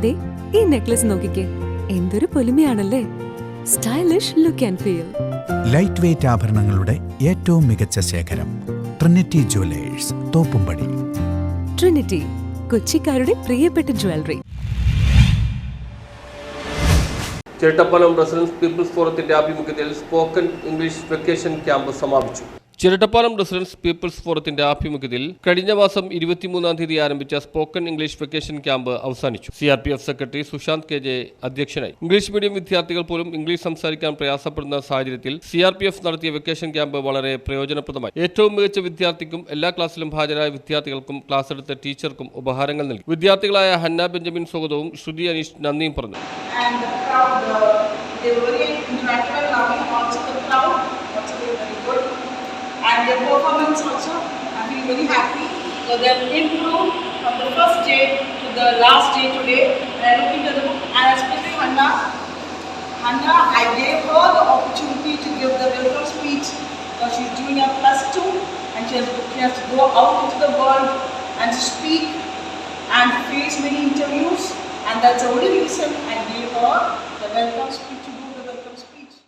ദേ ഈ നെക്ലസ് നോക്കിക്കേ. എന്തൊരു പൊലിമയാണല്ലേ. Stylish look and feel light weight ആഭരണങ്ങളുടെ ഏറ്റവും മികച്ച ശേഖരം ട്രിനിറ്റി ജുവലേഴ്സ് തോപ്പുംപടി. ട്രിനിറ്റി കൊച്ചിക്കാരുടെ പ്രിയപ്പെട്ട ജ്വല്ലറി ചേട്ടപ്പലം റെസിഡൻസ് പീപ്പിൾസ് ഫോറത്തിന്റെ ആഭിമുഖ്യത്തിൽ സ്പോക്കൺ ഇംഗ്ലീഷ് വെക്കേഷൻ ക്യാമ്പ് സമാപിച്ചു. ചിരട്ടപ്പാലം റെസിഡൻസ് പീപ്പിൾസ് ഫോറത്തിന്റെ ആഭിമുഖ്യത്തിൽ കഴിഞ്ഞ മാസം ഇരുപത്തിമൂന്നാം തീയതി ആരംഭിച്ച സ്പോക്കൺ ഇംഗ്ലീഷ് വെക്കേഷൻ ക്യാമ്പ് അവസാനിച്ചു. C R P F secretary Sushant K J അധ്യക്ഷനായി. ഇംഗ്ലീഷ് മീഡിയം വിദ്യാർത്ഥികൾ പോലും ഇംഗ്ലീഷ് സംസാരിക്കാൻ പ്രയാസപ്പെടുന്ന സാഹചര്യത്തിൽ സി ആർ പി എഫ് നടത്തിയ വെക്കേഷൻ ക്യാമ്പ് വളരെ പ്രയോജനപ്രദമായി. ഏറ്റവും മികച്ച വിദ്യാർത്ഥിക്കും എല്ലാ ക്ലാസ്സിലും ഹാജരായ വിദ്യാർത്ഥികൾക്കും ക്ലാസ് എടുത്ത ടീച്ചർക്കും ഉപഹാരങ്ങൾ നൽകി. വിദ്യാർത്ഥികളായ ഹന്ന ബെഞ്ചമിൻ സ്വാഗതവും ശ്രുതി അനീഷ് നന്ദിയും പറഞ്ഞു. Performance also, I feel very happy. So they have improved from the first day to the last day today. And I look into the book, and especially Hannah. Hannah, I gave her the opportunity to give the welcome speech because she's doing a plus two and she has, she has to go out into the world and speak and face many interviews. And that's the only reason I gave her the welcome speech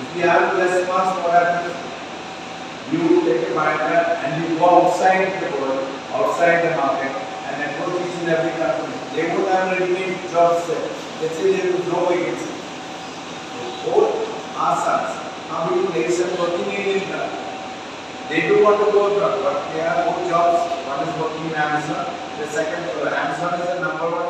If you have less marks, what happens? You take a biodata and you go outside the world, outside the market, and approach each and every company. They would have ready-made jobs there. Let's say there is no vacancy. So both our sons are being placed and working in India. They do want to go abroad, but they have both jobs. One is working in Amazon, the second, Amazon is the number one